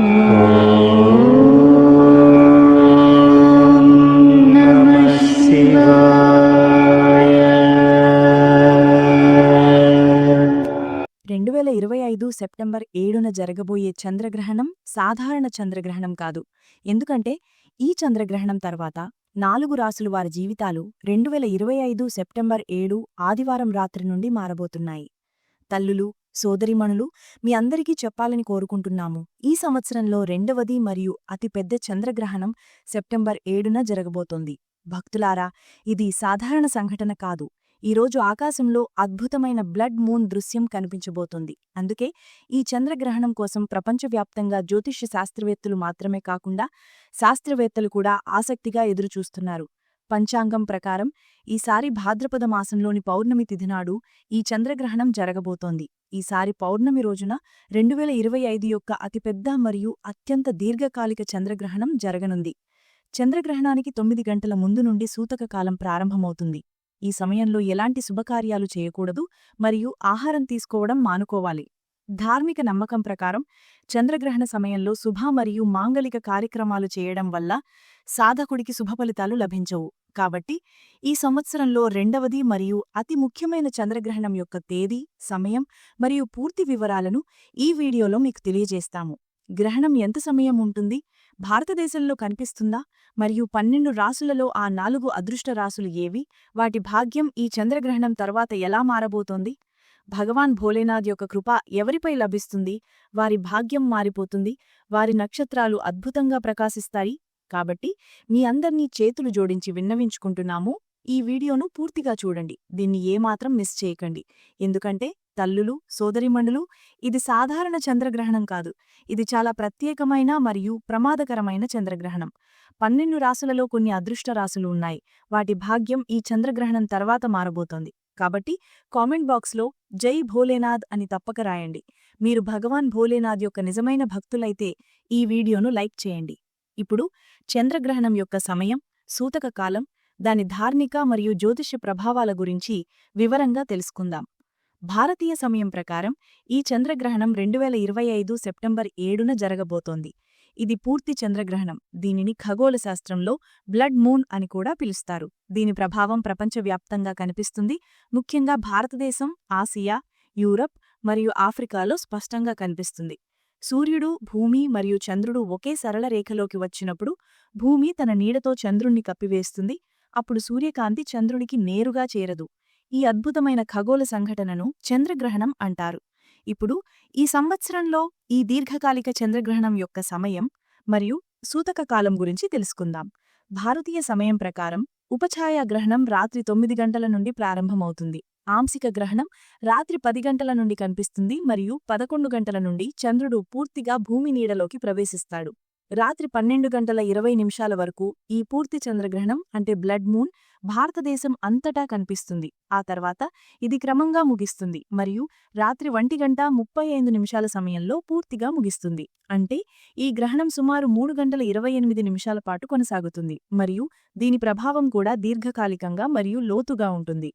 రెండు వేల ఇరవై ఐదు సెప్టెంబర్ ఏడున జరగబోయే చంద్రగ్రహణం సాధారణ చంద్రగ్రహణం కాదు. ఎందుకంటే ఈ చంద్రగ్రహణం తర్వాత నాలుగు రాసులు వారి జీవితాలు రెండు వేల ఇరవై ఐదు సెప్టెంబర్ ఏడు ఆదివారం రాత్రి నుండి మారబోతున్నాయి. తల్లులు సోదరిమణులు మీ అందరికీ చెప్పాలని కోరుకుంటున్నాము. ఈ సంవత్సరంలో రెండవది మరియు అతిపెద్ద చంద్రగ్రహణం సెప్టెంబర్ ఏడున జరగబోతోంది. భక్తులారా ఇది సాధారణ సంఘటన కాదు. ఈరోజు ఆకాశంలో అద్భుతమైన బ్లడ్ మూన్ దృశ్యం కనిపించబోతోంది. అందుకే ఈ చంద్రగ్రహణం కోసం ప్రపంచవ్యాప్తంగా జ్యోతిష్య శాస్త్రవేత్తలు మాత్రమే కాకుండా శాస్త్రవేత్తలు కూడా ఆసక్తిగా ఎదురుచూస్తున్నారు. పంచాంగం ప్రకారం ఈసారి భాద్రపద మాసంలోని పౌర్ణమి తిథినాడు ఈ చంద్రగ్రహణం జరగబోతోంది. ఈసారి పౌర్ణమి రోజున రెండువేల ఇరవై ఐదు యొక్క అతిపెద్ద మరియు అత్యంత దీర్ఘకాలిక చంద్రగ్రహణం జరగనుంది. చంద్రగ్రహణానికి తొమ్మిది గంటల ముందు నుండి సూతక కాలం ప్రారంభమవుతుంది. ఈ సమయంలో ఎలాంటి శుభకార్యాలు చేయకూడదు మరియు ఆహారం తీసుకోవడం మానుకోవాలి. ధార్మిక నమ్మకం ప్రకారం చంద్రగ్రహణ సమయంలో శుభ మరియు మాంగలిక కార్యక్రమాలు చేయడం వల్ల సాధకుడికి శుభఫలితాలు లభించవు. కాబట్టి ఈ సంవత్సరంలో రెండవది మరియు అతి ముఖ్యమైన చంద్రగ్రహణం యొక్క తేదీ సమయం మరియు పూర్తి వివరాలను ఈ వీడియోలో మీకు తెలియజేస్తాము. గ్రహణం ఎంత సమయం ఉంటుంది? భారతదేశంలో కనిపిస్తుందా? మరియు పన్నెండు రాసులలో ఆ నాలుగు అదృష్ట రాసులు ఏవి? వాటి భాగ్యం ఈ చంద్రగ్రహణం తర్వాత ఎలా మారబోతోంది? భగవాన్ భోలేనాథ్ యొక్క కృప ఎవరిపై లభిస్తుంది? వారి భాగ్యం మారిపోతుంది. వారి నక్షత్రాలు అద్భుతంగా ప్రకాశిస్తాయి. కాబట్టి మీ అందర్నీ చేతులు జోడించి విన్నవించుకుంటున్నాము. ఈ వీడియోను పూర్తిగా చూడండి. దీన్ని ఏమాత్రం మిస్ చేయకండి. ఎందుకంటే తల్లులు సోదరిమణులు ఇది సాధారణ చంద్రగ్రహణం కాదు. ఇది చాలా ప్రత్యేకమైన మరియు ప్రమాదకరమైన చంద్రగ్రహణం. పన్నెండు రాసులలో కొన్ని అదృష్ట రాసులు ఉన్నాయి. వాటి భాగ్యం ఈ చంద్రగ్రహణం తర్వాత మారబోతోంది. కాబట్టి కామెంట్ బాక్స్లో జై భోలేనాథ్ అని తప్పక రాయండి. మీరు భగవాన్ భోలేనాథ్ యొక్క నిజమైన భక్తులైతే ఈ వీడియోను లైక్ చేయండి. ఇప్పుడు చంద్రగ్రహణం యొక్క సమయం సూతక కాలం దాని ధార్మిక మరియు జ్యోతిష్య ప్రభావాల గురించి వివరంగా తెలుసుకుందాం. భారతీయ సమయం ప్రకారం ఈ చంద్రగ్రహణం రెండు ఇరవై ఐదు సెప్టెంబర్ ఏడున జరగబోతోంది. ఇది పూర్తి చంద్రగ్రహణం. దీనిని ఖగోళ శాస్త్రంలో బ్లడ్ మూన్ అని కూడా పిలుస్తారు. దీని ప్రభావం ప్రపంచవ్యాప్తంగా కనిపిస్తుంది. ముఖ్యంగా భారతదేశం ఆసియా యూరప్ మరియు ఆఫ్రికాలో స్పష్టంగా కనిపిస్తుంది. సూర్యుడు భూమి మరియు చంద్రుడు ఒకే సరళ రేఖలోకి వచ్చినప్పుడు భూమి తన నీడతో చంద్రుణ్ణి కప్పివేస్తుంది. అప్పుడు సూర్యకాంతి చంద్రుడికి నేరుగా చేరదు. ఈ అద్భుతమైన ఖగోళ సంఘటనను చంద్రగ్రహణం అంటారు. ఇప్పుడు ఈ సంవత్సరంలో ఈ దీర్ఘకాలిక చంద్రగ్రహణం యొక్క సమయం మరియు సూతక కాలం గురించి తెలుసుకుందాం. భారతీయ సమయం ప్రకారం ఉపఛాయాగ్రహణం రాత్రి తొమ్మిది గంటల నుండి ప్రారంభమవుతుంది. ఆంశిక గ్రహణం రాత్రి పది గంటల నుండి కనిపిస్తుంది మరియు పదకొండు గంటల నుండి చంద్రుడు పూర్తిగా భూమి నీడలోకి ప్రవేశిస్తాడు. రాత్రి పన్నెండు గంటల ఇరవై నిమిషాల వరకు ఈ పూర్తి చంద్రగ్రహణం అంటే బ్లడ్ మూన్ భారతదేశం అంతటా కనిపిస్తుంది. ఆ తర్వాత ఇది క్రమంగా ముగిస్తుంది మరియు రాత్రి ఒంటి గంట ముప్పై ఐదు నిమిషాల సమయంలో పూర్తిగా ముగిస్తుంది. అంటే ఈ గ్రహణం సుమారు మూడు గంటల ఇరవై ఎనిమిది నిమిషాల పాటు కొనసాగుతుంది మరియు దీని ప్రభావం కూడా దీర్ఘకాలికంగా మరియు లోతుగా ఉంటుంది.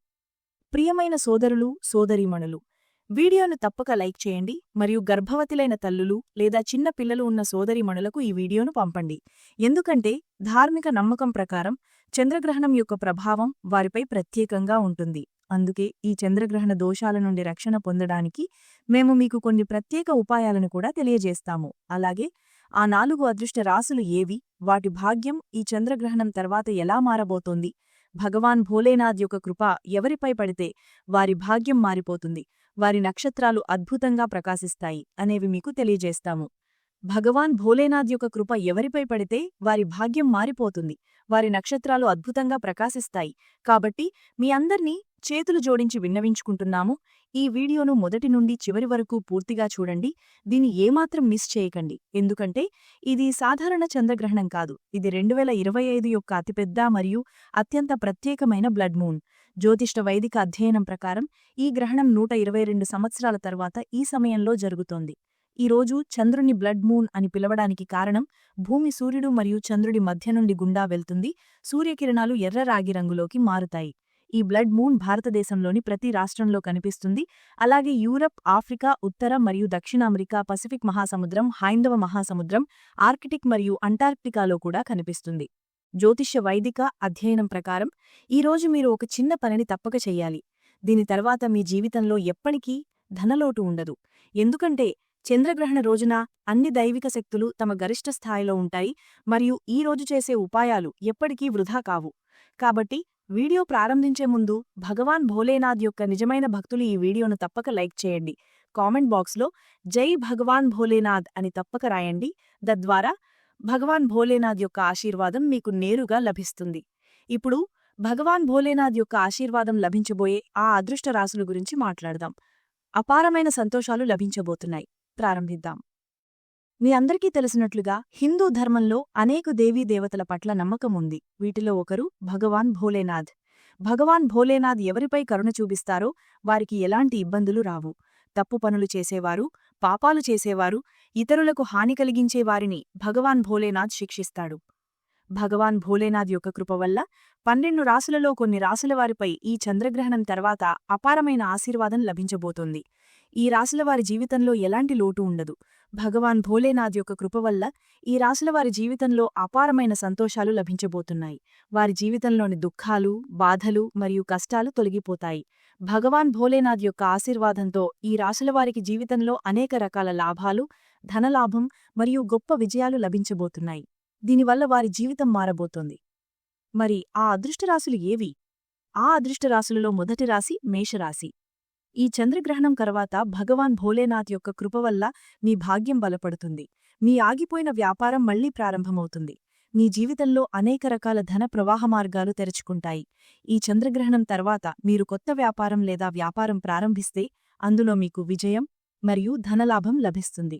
ప్రియమైన సోదరులు సోదరీమణులు వీడియోను తప్పక లైక్ చేయండి మరియు గర్భవతులైన తల్లులు లేదా చిన్న పిల్లలు ఉన్న సోదరిమణులకు ఈ వీడియోను పంపండి. ఎందుకంటే ధార్మిక నమ్మకం ప్రకారం చంద్రగ్రహణం యొక్క ప్రభావం వారిపై ప్రత్యేకంగా ఉంటుంది. అందుకే ఈ చంద్రగ్రహణ దోషాల నుండి రక్షణ పొందడానికి మేము మీకు కొన్ని ప్రత్యేక ఉపాయాలను కూడా తెలియజేస్తాము. అలాగే ఆ నాలుగు అదృష్ట రాసులు ఏవి? వాటి భాగ్యం ఈ చంద్రగ్రహణం తర్వాత ఎలా మారబోతోంది? భగవాన్ భోలేనాథ్ యొక్క కృప ఎవరిపై పడితే వారి భాగ్యం మారిపోతుంది. వారి నక్షత్రాలు అద్భుతంగా ప్రకాశిస్తాయి అనేవి మీకు తెలియజేస్తాము. భగవాన్ భోలేనాథ్ యొక్క కృప ఎవరిపై పడితే వారి భాగ్యం మారిపోతుంది. వారి నక్షత్రాలు అద్భుతంగా ప్రకాశిస్తాయి. కాబట్టి మీ అందర్నీ చేతులు జోడించి విన్నవించుకుంటున్నాము. ఈ వీడియోను మొదటి నుండి చివరి వరకు పూర్తిగా చూడండి. దీన్ని ఏమాత్రం మిస్ చేయకండి. ఎందుకంటే ఇది సాధారణ చంద్రగ్రహణం కాదు. ఇది రెండు వేల ఇరవై ఐదు యొక్క అతిపెద్ద మరియు అత్యంత ప్రత్యేకమైన బ్లడ్ మూన్. జ్యోతిష్ట వైదిక అధ్యయనం ప్రకారం ఈ గ్రహణం నూట ఇరవై రెండు సంవత్సరాల తర్వాత ఈ సమయంలో జరుగుతోంది. ఈ రోజు చంద్రుని బ్లడ్ మూన్ అని పిలవడానికి కారణం భూమి సూర్యుడు మరియు చంద్రుడి మధ్య నుండి గుండా వెళ్తుంది సూర్యకిరణాలు ఎర్ర రాగి రంగులోకి మారుతాయి. ఈ బ్లడ్ మూన్ భారతదేశంలోని ప్రతి రాష్ట్రంలో కనిపిస్తుంది. అలాగే యూరప్ ఆఫ్రికా ఉత్తర మరియు దక్షిణ అమెరికా పసిఫిక్ మహాసముద్రం హైందవ మహాసముద్రం ఆర్కిటిక్ మరియు అంటార్క్టికాలో కూడా కనిపిస్తుంది. జ్యోతిష్య వైదిక అధ్యయనం ప్రకారం ఈరోజు మీరు ఒక చిన్న పనిని తప్పక చెయ్యాలి. దీని తర్వాత మీ జీవితంలో ఎప్పటికీ ధనలోటు ఉండదు. ఎందుకంటే చంద్రగ్రహణ రోజున అన్ని దైవిక శక్తులు తమ గరిష్ట స్థాయిలో ఉంటాయి మరియు ఈ రోజు చేసే ఉపాయాలు ఎప్పటికీ వృధా కావు. కాబట్టి వీడియో ప్రారంభించే ముందు భగవాన్ భోలేనాథ్ యొక్క నిజమైన భక్తులు ఈ వీడియోను తప్పక లైక్ చేయండి. కామెంట్ బాక్స్లో జై భగవాన్ భోలేనాథ్ అని తప్పక రాయండి. తద్వారా భగవాన్ భోలేనాథ్ యొక్క ఆశీర్వాదం మీకు నేరుగా లభిస్తుంది. ఇప్పుడు భగవాన్ భోలేనాథ్ యొక్క ఆశీర్వాదం లభించబోయే ఆ అదృష్ట రాశుల గురించి మాట్లాడదాం. అపారమైన సంతోషాలు లభించబోతున్నాయి. ప్రారంభిద్దాం. మీ అందరికీ తెలిసినట్లుగా హిందూ ధర్మంలో అనేక దేవీ దేవతల పట్ల నమ్మకం ఉంది. వీటిలో ఒకరు భగవాన్ భోలేనాథ్. భగవాన్ భోలేనాథ్ ఎవరిపై కరుణ చూపిస్తారో వారికి ఎలాంటి ఇబ్బందులు రావు. తప్పు పనులు చేసేవారు పాపాలు చేసేవారు ఇతరులకు హాని కలిగించేవారిని భగవాన్ భోలేనాథ్ శిక్షిస్తాడు. భగవాన్ భోలేనాథ్ యొక్క కృప వల్ల పన్నెండు రాసులలో కొన్ని రాసుల వారిపై ఈ చంద్రగ్రహణం తర్వాత అపారమైన ఆశీర్వాదం లభించబోతోంది. ఈ రాసుల వారి జీవితంలో ఎలాంటి లోటు ఉండదు. భగవాన్ భోలేనాథ్ యొక్క కృప వల్ల ఈ రాసుల వారి జీవితంలో అపారమైన సంతోషాలు లభించబోతున్నాయి. వారి జీవితంలోని దుఃఖాలు బాధలు మరియు కష్టాలు తొలగిపోతాయి. భగవాన్ భోలేనాథ్ యొక్క ఆశీర్వాదంతో ఈ రాసుల వారికి జీవితంలో అనేక రకాల లాభాలు ధనలాభం మరియు గొప్ప విజయాలు లభించబోతున్నాయి. దీనివల్ల వారి జీవితం మారబోతోంది. మరి ఆ అదృష్టరాశులు ఏవి? ఆ అదృష్టరాశులలో మొదటి రాశి మేషరాశి. ఈ చంద్రగ్రహణం తర్వాత భగవాన్ భోలేనాథ్ యొక్క కృప వల్ల మీ భాగ్యం బలపడుతుంది. మీ ఆగిపోయిన వ్యాపారం మళ్ళీ ప్రారంభమవుతుంది. మీ జీవితంలో అనేక రకాల ధన ప్రవాహ మార్గాలు తెరుచుకుంటాయి. ఈ చంద్రగ్రహణం తర్వాత మీరు కొత్త వ్యాపారం లేదా వ్యాపారం ప్రారంభిస్తే అందులో మీకు విజయం మరియు ధనలాభం లభిస్తుంది.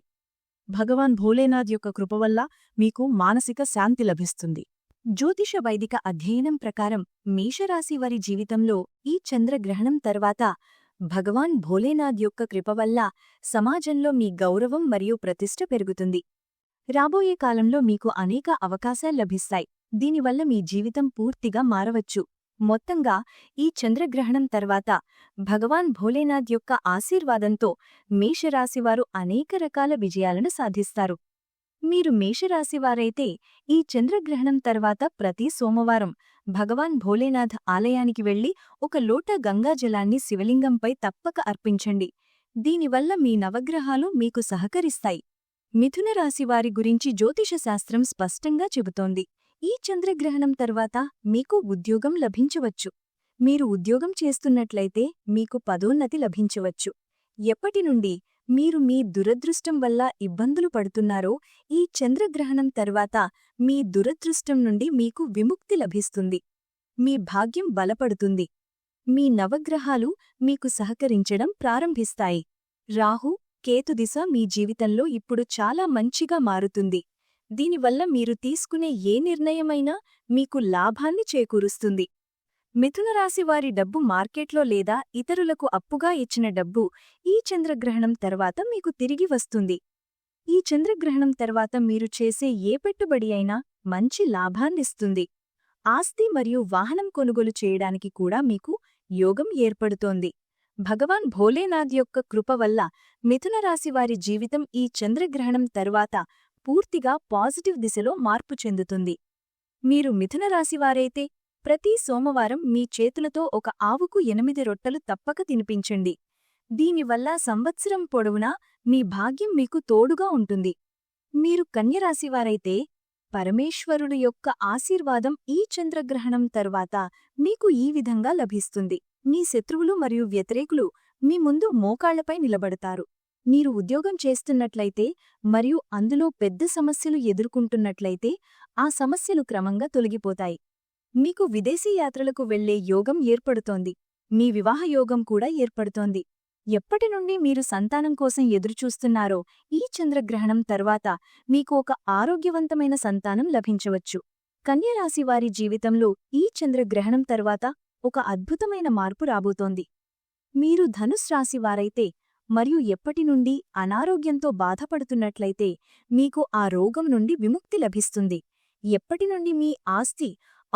భగవాన్ భోలేనాథ్ యొక్క కృప వల్ల మీకు మానసిక శాంతి లభిస్తుంది. జ్యోతిష వైదిక అధ్యయనం ప్రకారం మేషరాశి వారి జీవితంలో ఈ చంద్రగ్రహణం తర్వాత భగవాన్ భోలేనాథ్ యొక్క కృప వల్ల సమాజంలో మీ గౌరవం మరియు ప్రతిష్ట పెరుగుతుంది. రాబోయే కాలంలో మీకు అనేక అవకాశాలు లభిస్తాయి. దీనివల్ల మీ జీవితం పూర్తిగా మారవచ్చు. మొత్తంగా ఈ చంద్రగ్రహణం తర్వాత భగవాన్ భోలేనాథ్ యొక్క ఆశీర్వాదంతో మేషరాశివారు అనేక రకాల విజయాలను సాధిస్తారు. మీరు మేషరాశివారైతే ఈ చంద్రగ్రహణం తర్వాత ప్రతి సోమవారం భగవాన్ భోలేనాథ్ ఆలయానికి వెళ్ళి ఒక లోట గంగాజలాన్ని శివలింగంపై తప్పక అర్పించండి. దీనివల్ల మీ నవగ్రహాలు మీకు సహకరిస్తాయి. మిథున రాశివారి గురించి జ్యోతిషశాస్త్రం స్పష్టంగా చెబుతోంది. ఈ చంద్రగ్రహణం తర్వాత మీకు ఉద్యోగం లభించవచ్చు. మీరు ఉద్యోగం చేస్తున్నట్లయితే మీకు పదోన్నతి లభించవచ్చు. ఎప్పటి నుండి మీరు మీ దురదృష్టం వల్ల ఇబ్బందులు పడుతున్నారో ఈ చంద్రగ్రహణం తర్వాత మీ దురదృష్టం నుండి మీకు విముక్తి లభిస్తుంది. మీ భాగ్యం బలపడుతుంది. మీ నవగ్రహాలు మీకు సహకరించడం ప్రారంభిస్తాయి. రాహు కేతు దిశ మీ జీవితంలో ఇప్పుడు చాలా మంచిగా మారుతుంది. దీనివల్ల మీరు తీసుకునే ఏ నిర్ణయమైనా మీకు లాభాన్ని చేకూరుస్తుంది. మిథున రాశి వారి డబ్బు మార్కెట్లో లేదా ఇతరులకు అప్పుగా ఇచ్చిన డబ్బు ఈ చంద్రగ్రహణం తర్వాత మీకు తిరిగి వస్తుంది. ఈ చంద్రగ్రహణం తర్వాత మీరు చేసే ఏ పెట్టుబడి అయినా మంచి లాభాన్నిస్తుంది ఆస్తి మరియు వాహనం కొనుగోలు చేయడానికి కూడా మీకు యోగం ఏర్పడుతోంది. భగవాన్ భోలేనాథ్ యొక్క కృప వల్ల మిథున రాశి వారి జీవితం ఈ చంద్రగ్రహణం తరువాత పూర్తిగా పాజిటివ్ దిశలో మార్పు చెందుతుంది. మీరు మిథున రాశివారైతే ప్రతి సోమవారం మీ చేతులతో ఒక ఆవుకు ఎనిమిది రొట్టెలు తప్పక తినిపించండి. దీనివల్ల సంవత్సరం పొడవునా మీ భాగ్యం మీకు తోడుగా ఉంటుంది. మీరు కన్యరాశివారైతే పరమేశ్వరుడు యొక్క ఆశీర్వాదం ఈ చంద్రగ్రహణం తరువాత మీకు ఈ విధంగా లభిస్తుంది. మీ శత్రువులు మరియు వ్యతిరేకులు మీ ముందు మోకాళ్ళపై నిలబడతారు. మీరు ఉద్యోగం చేస్తున్నట్లయితే మరియు అందులో పెద్ద సమస్యలు ఎదుర్కొంటున్నట్లయితే ఆ సమస్యలు క్రమంగా తొలగిపోతాయి. మీకు విదేశీ యాత్రలకు వెళ్ళే యోగం ఏర్పడుతోంది. మీ వివాహ యోగం కూడా ఏర్పడుతోంది. ఎప్పటి నుండి మీరు సంతానం కోసం ఎదురుచూస్తున్నారో ఈ చంద్రగ్రహణం తర్వాత మీకు ఒక ఆరోగ్యవంతమైన సంతానం లభించవచ్చు. కన్యరాశివారి జీవితంలో ఈ చంద్రగ్రహణం తర్వాత ఒక అద్భుతమైన మార్పు రాబోతోంది. మీరు ధనుస్ రాశివారైతే మరియు ఎప్పటి నుండి అనారోగ్యంతో బాధపడుతున్నట్లయితే మీకు ఆ రోగం నుండి విముక్తి లభిస్తుంది. ఎప్పటి నుండి మీ ఆస్తి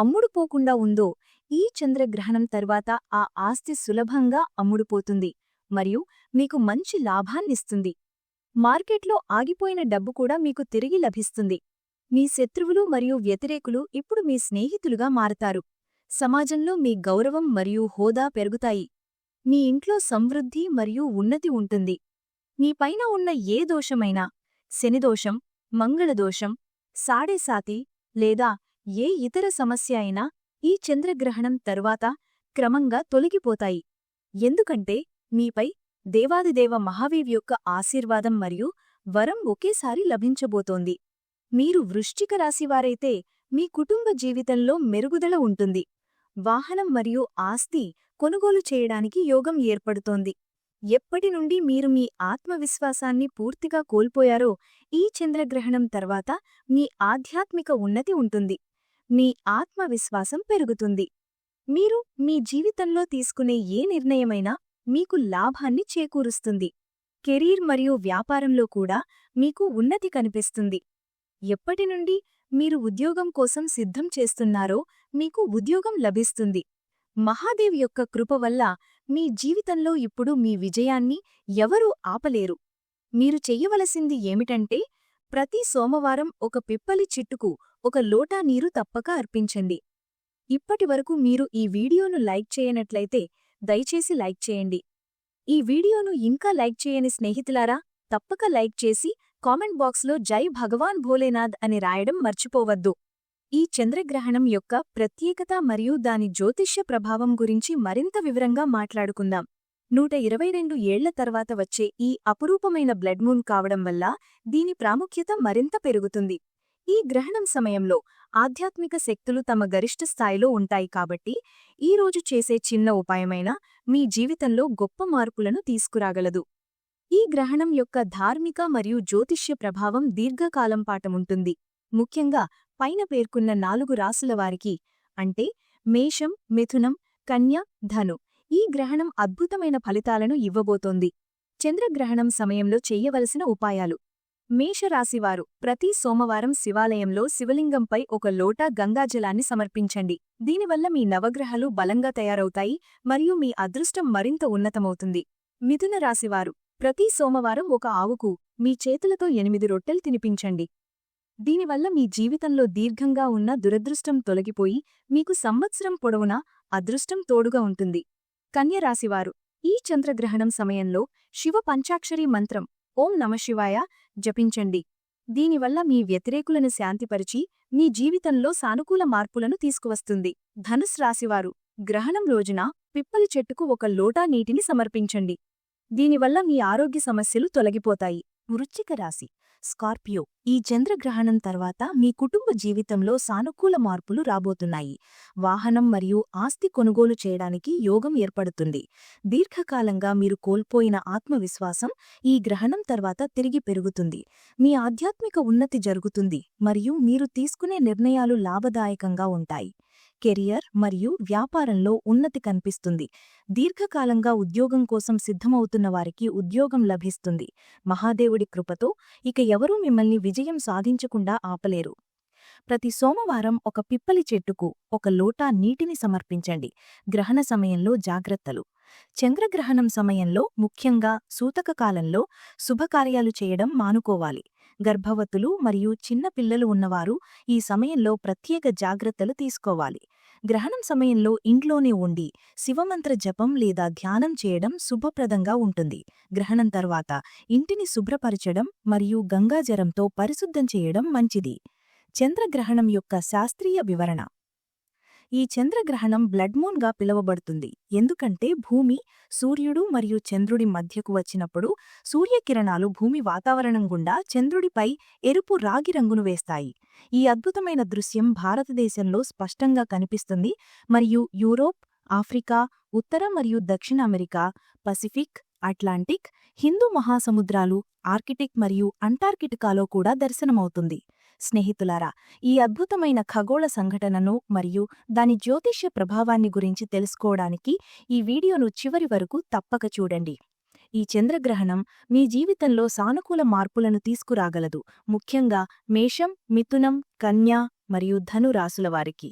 అమ్ముడుపోకుండా ఉందో ఈ చంద్రగ్రహణం తర్వాత ఆ ఆస్తి సులభంగా అమ్ముడుపోతుంది మరియు మీకు మంచి లాభాన్నిస్తుంది. మార్కెట్లో ఆగిపోయిన డబ్బు కూడా మీకు తిరిగి లభిస్తుంది. మీ శత్రువులు మరియు వ్యతిరేకులు ఇప్పుడు మీ స్నేహితులుగా మారతారు. సమాజంలో మీ గౌరవం మరియు హోదా పెరుగుతాయి. మీ ఇంట్లో సమృద్ధి మరియు ఉన్నతి ఉంటుంది. మీపైన ఉన్న ఏ దోషమైనా శనిదోషం మంగళదోషం సాడేసాతి లేదా ఏ ఇతర సమస్య అయినా ఈ చంద్రగ్రహణం తరువాత క్రమంగా తొలగిపోతాయి. ఎందుకంటే మీపై దేవాదిదేవ మహావీర్ యొక్క ఆశీర్వాదం మరియు వరం ఒకేసారి లభించబోతోంది. మీరు వృశ్చిక రాశివారైతే మీ కుటుంబ జీవితంలో మెరుగుదల ఉంటుంది. వాహనం మరియు ఆస్తి కొనుగోలు చేయడానికి యోగం ఏర్పడుతోంది. ఎప్పటి నుండి మీరు మీ ఆత్మవిశ్వాసాన్ని పూర్తిగా కోల్పోయారో ఈ చంద్రగ్రహణం తర్వాత మీ ఆధ్యాత్మిక ఉన్నతి ఉంటుంది. మీ ఆత్మవిశ్వాసం పెరుగుతుంది. మీరు మీ జీవితంలో తీసుకునే ఏ నిర్ణయమైనా మీకు లాభాన్ని చేకూరుస్తుంది. కెరీర్ మరియు వ్యాపారంలో కూడా మీకు ఉన్నతి కనిపిస్తుంది. ఎప్పటి నుండి మీరు ఉద్యోగం కోసం సిద్ధం చేస్తున్నారో మీకు ఉద్యోగం లభిస్తుంది. మహాదేవ్ యొక్క కృప వల్ల మీ జీవితంలో ఇప్పుడు మీ విజయాన్ని ఎవరూ ఆపలేరు. మీరు చెయ్యవలసింది ఏమిటంటే ప్రతి సోమవారం ఒక పిప్పలి చిట్టుకు ఒక లోటా నీరు తప్పక అర్పించండి. ఇప్పటివరకు మీరు ఈ వీడియోను లైక్ చేయనట్లయితే దయచేసి లైక్ చేయండి. ఈ వీడియోను ఇంకా లైక్ చేయని స్నేహితులారా తప్పక లైక్ చేసి కామెంట్ బాక్స్లో జై భగవాన్ భోలేనాథ్ అని రాయడం మర్చిపోవద్దు. ఈ చంద్రగ్రహణం యొక్క ప్రత్యేకత మరియు దాని జ్యోతిష్య ప్రభావం గురించి మరింత వివరంగా మాట్లాడుకుందాం. నూట ఇరవై రెండు ఏళ్ళ తర్వాత వచ్చే ఈ అపురూపమైన బ్లడ్ మూన్ కావడం వల్ల దీని ప్రాముఖ్యత మరింత పెరుగుతుంది. ఈ గ్రహణం సమయంలో ఆధ్యాత్మిక శక్తులు తమ గరిష్ట స్థాయిలో ఉంటాయి కాబట్టి ఈ రోజు చేసే చిన్న ఉపాయమైనా మీ జీవితంలో గొప్ప మార్పులను తీసుకురాగలదు. ఈ గ్రహణం యొక్క ధార్మిక మరియు జ్యోతిష్య ప్రభావం దీర్ఘకాలం పాటముంటుంది ముఖ్యంగా పైన పేర్కొన్న నాలుగు రాసుల వారికి అంటే మేషం మిథునం కన్య ధను. ఈ గ్రహణం అద్భుతమైన ఫలితాలను ఇవ్వబోతోంది. చంద్రగ్రహణం సమయంలో చెయ్యవలసిన ఉపాయాలు. మేషరాశివారు ప్రతి సోమవారం శివాలయంలో శివలింగంపై ఒక లోటా గంగాజలాన్ని సమర్పించండి. దీనివల్ల మీ నవగ్రహాలు బలంగా తయారవుతాయి మరియు మీ అదృష్టం మరింత ఉన్నతమవుతుంది. మిథున రాశివారు ప్రతి సోమవారం ఒక ఆవుకు మీ చేతులతో ఎనిమిది రొట్టెలు తినిపించండి. దీనివల్ల మీ జీవితంలో దీర్ఘంగా ఉన్న దురదృష్టం తొలగిపోయి మీకు సంవత్సరం పొడవునా అదృష్టం తోడుగా ఉంటుంది. కన్యరాశివారు. ఈ చంద్రగ్రహణం సమయంలో శివ పంచాక్షరీ మంత్రం ఓం నమశివాయ జపించండి. దీనివల్ల మీ వ్యతిరేకులను శాంతిపరిచి మీ జీవితంలో సానుకూల మార్పులను తీసుకువస్తుంది. ధనుస్ రాశివారు గ్రహణం రోజున పిప్పలి చెట్టుకు ఒక లోటా నీటిని సమర్పించండి. దీనివల్ల మీ ఆరోగ్య సమస్యలు తొలగిపోతాయి. వృచ్చిక రాశి. స్కార్పియో ఈ చంద్రగ్రహణం తర్వాత మీ కుటుంబ జీవితంలో సానుకూల మార్పులు రాబోతున్నాయి. వాహనం మరియు ఆస్తి కొనుగోలు చేయడానికి యోగం ఏర్పడుతుంది. దీర్ఘకాలంగా మీరు కోల్పోయిన ఆత్మవిశ్వాసం ఈ గ్రహణం తర్వాత తిరిగి పెరుగుతుంది. మీ ఆధ్యాత్మిక ఉన్నతి జరుగుతుంది మరియు మీరు తీసుకునే నిర్ణయాలు లాభదాయకంగా ఉంటాయి. కెరియర్ మరియు వ్యాపారంలో ఉన్నతి కనిపిస్తుంది. దీర్ఘకాలంగా ఉద్యోగం కోసం సిద్ధమవుతున్న వారికి ఉద్యోగం లభిస్తుంది. మహాదేవుడి కృపతో ఇక ఎవరూ మిమ్మల్ని విజయం సాధించకుండా ఆపలేరు. ప్రతి సోమవారం ఒక పిప్పలి చెట్టుకు ఒక లోటా నీటిని సమర్పించండి. గ్రహణ సమయంలో జాగ్రత్తలు. చంద్రగ్రహణం సమయంలో ముఖ్యంగా సూతక కాలంలో శుభకార్యాలు చేయడం మానుకోవాలి. గర్భవతులు మరియు చిన్న పిల్లలు ఉన్నవారు ఈ సమయంలో ప్రత్యేక జాగ్రత్తలు తీసుకోవాలి. గ్రహణం సమయంలో ఇంట్లోనే ఉండి శివమంత్ర జపం లేదా ధ్యానం చేయడం శుభప్రదంగా ఉంటుంది. గ్రహణం తర్వాత ఇంటిని శుభ్రపరచడం మరియు గంగాజరంతో పరిశుద్ధం చేయడం మంచిది. చంద్రగ్రహణం యొక్క శాస్త్రీయ వివరణ. ఈ చంద్రగ్రహణం బ్లడ్ మూన్గా పిలువబడుతుంది. ఎందుకంటే భూమి సూర్యుడు మరియు చంద్రుడి మధ్యకు వచ్చినప్పుడు సూర్యకిరణాలు భూమి వాతావరణం గుండా చంద్రుడిపై ఎరుపు రాగి రంగును వేస్తాయి. ఈ అద్భుతమైన దృశ్యం భారతదేశంలో స్పష్టంగా కనిపిస్తుంది. మరియు యూరోప్ ఆఫ్రికా ఉత్తర మరియు దక్షిణ అమెరికా పసిఫిక్ అట్లాంటిక్ హిందూ మహాసముద్రాలు ఆర్కిటిక్ మరియు అంటార్కిటికాలో కూడా దర్శనమవుతుంది. స్నేహితులారా ఈ అద్భుతమైన ఖగోళ సంఘటనను మరియు దాని జ్యోతిష్య ప్రభావాన్ని గురించి తెలుసుకోవడానికి ఈ వీడియోను చివరి వరకు తప్పక చూడండి. ఈ చంద్రగ్రహణం మీ జీవితంలో సానుకూల మార్పులను తీసుకురాగలదు. ముఖ్యంగా మేషం మిథునం కన్యా మరియు ధను రాసుల వారికి.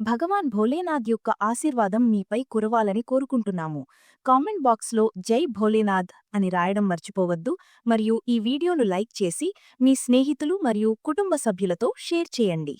భగవాన్ భోలేనాథ్ యొక్క ఆశీర్వాదం మీపై కురవాలని కోరుకుంటున్నాము. కామెంట్ బాక్స్లో జై భోలేనాథ్ అని రాయడం మర్చిపోవద్దు. మరియు ఈ వీడియోను లైక్ చేసి మీ స్నేహితులు మరియు కుటుంబ సభ్యులతో షేర్ చేయండి.